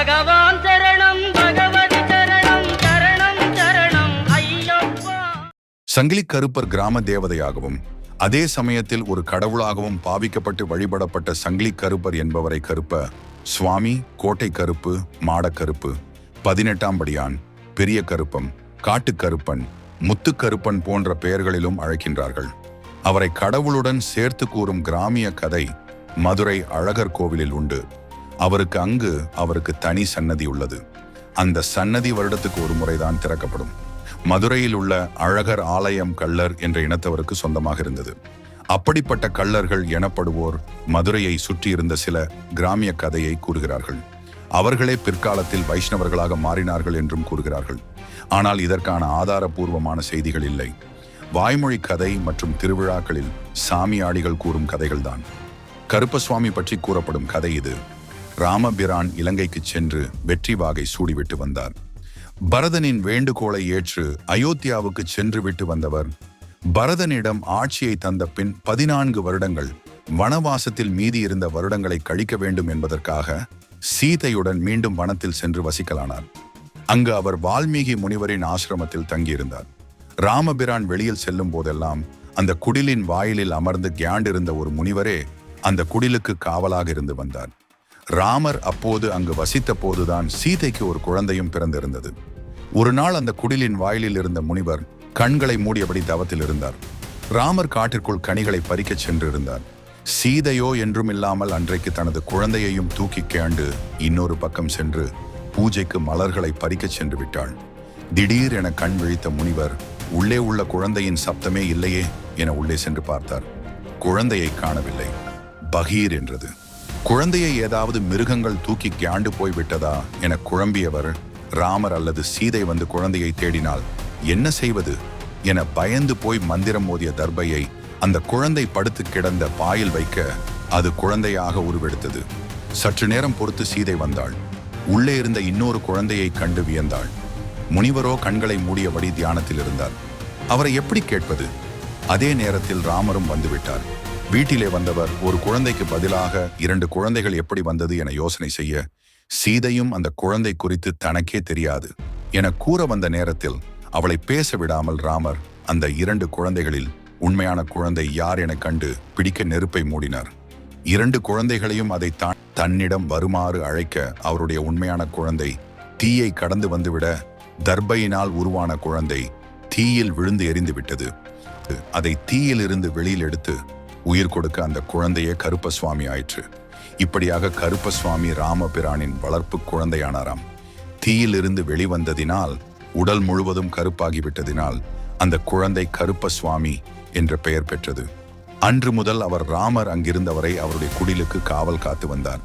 பகவான் சரணம் பகவதி சரணம் சரணம் சரணம் ஐயப்பா. சங்கிலி கருப்பர் கிராம தேவதையாகவும் அதே சமயத்தில் ஒரு கடவுளாகவும் பாவிக்கப்பட்டு வழிபடப்பட்ட சங்கிலி கருப்பர் என்பவரை கருப்ப சுவாமி கோட்டை கருப்பு மாடக்கருப்பு பதினெட்டாம் படியான் பெரிய கருப்பம் காட்டுக்கருப்பன் முத்துக்கருப்பன் போன்ற பெயர்களிலும் அழைக்கின்றார்கள். அவரை கடவுளுடன் சேர்த்து கூறும் கிராமிய கதை மதுரை அழகர் கோவிலில் உண்டு. அவருக்கு அங்கு அவருக்கு தனி சன்னதி உள்ளது. அந்த சன்னதி வருடத்துக்கு ஒரு முறைதான் திறக்கப்படும். மதுரையில் உள்ள அழகர் ஆலயம் கள்ளர் என்ற இனத்தவருக்கு சொந்தமாக இருந்தது. அப்படிப்பட்ட கள்ளர்கள் எனப்படுவோர் மதுரையை சுற்றியிருந்த சில கிராமிய கதையை கூறுகிறார்கள். அவர்களே பிற்காலத்தில் வைஷ்ணவர்களாக மாறினார்கள் என்றும் கூறுகிறார்கள். ஆனால் இதற்கான ஆதாரபூர்வமான செய்திகள் இல்லை. வாய்மொழி கதை மற்றும் திருவிழாக்களில் சாமியாடிகள் கூறும் கதைகள்தான். கருப்பசுவாமி பற்றி கூறப்படும் கதை இது. ராமபிரான் இலங்கைக்கு சென்று வெற்றி வாகை சூடிவிட்டு வந்தார். பரதனின் வேண்டுகோளை ஏற்று அயோத்தியாவுக்கு சென்று விட்டு வந்தவர் பரதனிடம் ஆட்சியை தந்த பின் பதினான்கு வருடங்கள் வனவாசத்தில் மீதி இருந்த வருடங்களை கழிக்க வேண்டும் என்பதற்காக சீதையுடன் மீண்டும் வனத்தில் சென்று வசிக்கலானார். அங்கு அவர் வால்மீகி முனிவரின் ஆசிரமத்தில் தங்கியிருந்தார். ராமபிரான் வெளியில் செல்லும் போதெல்லாம் அந்த குடிலின் வாயிலில் அமர்ந்து கியாண்டிருந்த ஒரு முனிவரே அந்த குடிலுக்கு காவலாக இருந்து வந்தார். ராமர் அப்போது அங்கு வசித்த போதுதான் சீதைக்கு ஒரு குழந்தையும் பிறந்திருந்தது. ஒரு நாள் அந்த குடிலின் வாயிலில் இருந்த முனிவர் கண்களை மூடியபடி தவத்தில் இருந்தார். ராமர் காட்டிற்குள் கனிகளை பறிக்கச் சென்றிருந்தார். சீதையோ என்றும் இல்லாமல் அன்றைக்கு தனது குழந்தையையும் தூக்கி கேண்டு இன்னொரு பக்கம் சென்று பூஜைக்கு மலர்களை பறிக்கச் சென்று விட்டாள். திடீர் என கண் விழித்த முனிவர் உள்ளே உள்ள குழந்தையின் சப்தமே இல்லையே என உள்ளே சென்று பார்த்தார். குழந்தையை காணவில்லை. பகீர் என்றது. குழந்தையை ஏதாவது மிருகங்கள் தூக்கி கியாண்டு போய் விட்டதா என குழம்பியவர் ராமர் அல்லது சீதை வந்து குழந்தையை தேடினால் என்ன செய்வது? என பயந்து போய் மந்திரம் மோதிய தர்பையை அந்த குழந்தை படுத்து கிடந்த பாயில் வைக்க அது குழந்தையாக உருவெடுத்தது. சற்று நேரம் பொறுத்து சீதை வந்தாள். உள்ளே இருந்த இன்னொரு குழந்தையை கண்டு வியந்தாள். முனிவரோ கண்களை மூடியபடி தியானத்தில் இருந்தார். அவரை எப்படி கேட்பது? அதே நேரத்தில் ராமரும் வந்துவிட்டார் வீட்டிலே வந்தவர் ஒரு குழந்தைக்கு பதிலாக இரண்டு குழந்தைகள் எப்படி வந்தது என யோசனை செய்ய சீதையும் அந்த குழந்தை குறித்து தனக்கே தெரியாது என கூற வந்த நேரத்தில் அவளை பேச விடாமல் ராமர் அந்த இரண்டு குழந்தைகளில் உண்மையான குழந்தை யார் என கண்டு பிடிக்க நெருப்பை மூடினார். இரண்டு குழந்தைகளையும் அதை தான் தன்னிடம் வருமாறு அழைக்க அவருடைய உண்மையான குழந்தை தீயை கடந்து வந்துவிட தர்பையினால் உருவான குழந்தை தீயில் விழுந்து எரிந்து விட்டது அதை தீயில் இருந்து வெளியில் எடுத்து உயிர் கொடுக்க அந்த குழந்தையே கருப்பசுவாமி ஆயிற்று. இப்படியாக கருப்பசுவாமி ராமபிரானின் வளர்ப்பு குழந்தையானாராம். தீயிலிருந்து வெளிவந்ததினால் உடல் முழுவதும் கருப்பாகிவிட்டதினால் அந்த குழந்தை கருப்பசுவாமி என்ற பெயர் பெற்றது. அன்று முதல் அவர் ராமர் அங்கிருந்தவரை அவருடைய குடிலுக்கு காவல் காத்து வந்தார்.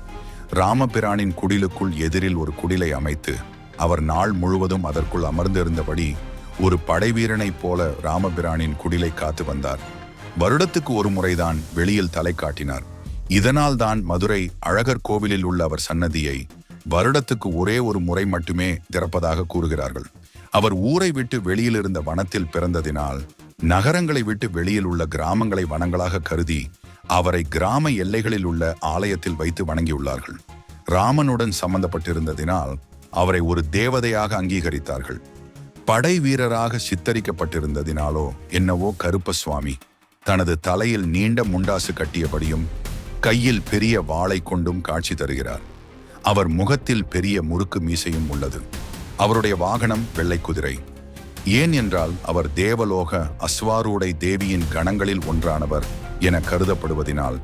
ராமபிரானின் குடிலுக்குள் எதிரில் ஒரு குடிலை அமைத்து அவர் நாள் முழுவதும் அதற்குள் அமர்ந்திருந்தபடி ஒரு படைவீரனைப் போல ராமபிரானின் குடிலை காத்து வந்தார். வருடத்துக்கு ஒரு முறைதான் வெளியில் தலை காட்டினார். இதனால் தான் மதுரை அழகர் கோவிலில் உள்ள அவர் சன்னதியை வருடத்துக்கு ஒரே ஒரு முறை மட்டுமே திறப்பதாக கூறுகிறார்கள். அவர் ஊரை விட்டு வெளியில் இருந்த வனத்தில் பிறந்ததினால் நகரங்களை விட்டு வெளியில் உள்ள கிராமங்களை வனங்களாக கருதி அவரை கிராம எல்லைகளில் உள்ள ஆலயத்தில் வைத்து வணங்கியுள்ளார்கள். ராமனுடன் சம்பந்தப்பட்டிருந்ததினால் அவரை ஒரு தேவதையாக அங்கீகரித்தார்கள். படை வீரராக சித்தரிக்கப்பட்டிருந்ததினாலோ என்னவோ கருப்பசுவாமி தனது தலையில் நீண்ட முண்டாசு கட்டியபடியும் கையில் பெரிய வாளை கொண்டும் காட்சி தருகிறார். அவர் முகத்தில் பெரிய முறுக்கு மீசையும் உள்ளது. அவருடைய வாகனம் வெள்ளை குதிரை. ஏன் என்றால் அவர் தேவலோக அஸ்வாரூடை தேவியின் கணங்களில் ஒன்றானவர் என கருதப்படுவதினால்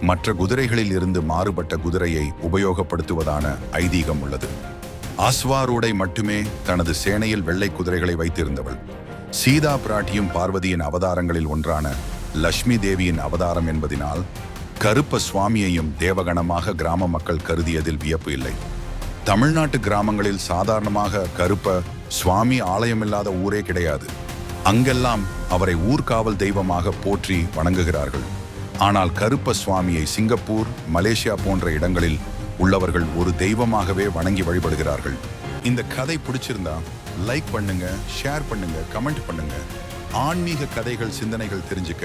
மற்ற குதிரைகளில் இருந்து மாறுபட்ட குதிரையை உபயோகப்படுத்துவதான ஐதீகம் உள்ளது. அஸ்வாரூடை மட்டுமே தனது சேனையில் வெள்ளை குதிரைகளை வைத்திருந்தவள். சீதா பிராட்டியும் பார்வதியின் அவதாரங்களில் ஒன்றான லட்சுமி தேவியின் அவதாரம் என்பதினால் கருப்ப சுவாமியையும் தேவகணமாக கிராம மக்கள் கருதியதில் வியப்பு இல்லை. தமிழ்நாட்டு கிராமங்களில் சாதாரணமாக கருப்ப சுவாமி ஆலயமில்லாத ஊரே கிடையாது. அங்கெல்லாம் அவரை ஊர்காவல் தெய்வமாக போற்றி வணங்குகிறார்கள். ஆனால் கருப்ப சுவாமியை சிங்கப்பூர் மலேசியா போன்ற இடங்களில் உள்ளவர்கள் ஒரு தெய்வமாகவே வணங்கி வழிபடுகிறார்கள். இந்த கதை பிடிச்சிருந்தா லைக் பண்ணுங்க ஷேர் பண்ணுங்க கமெண்ட் பண்ணுங்க. ஆன்மீக கதைகள் சிந்தனைகள் தெரிஞ்சுக்க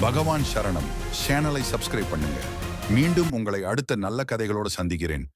பகவான் சரணம். சேனலை சப்ஸ்கிரைப் பண்ணுங்க. மீண்டும் உங்களை அடுத்த நல்ல கதைகளோடு சந்திக்கிறேன்.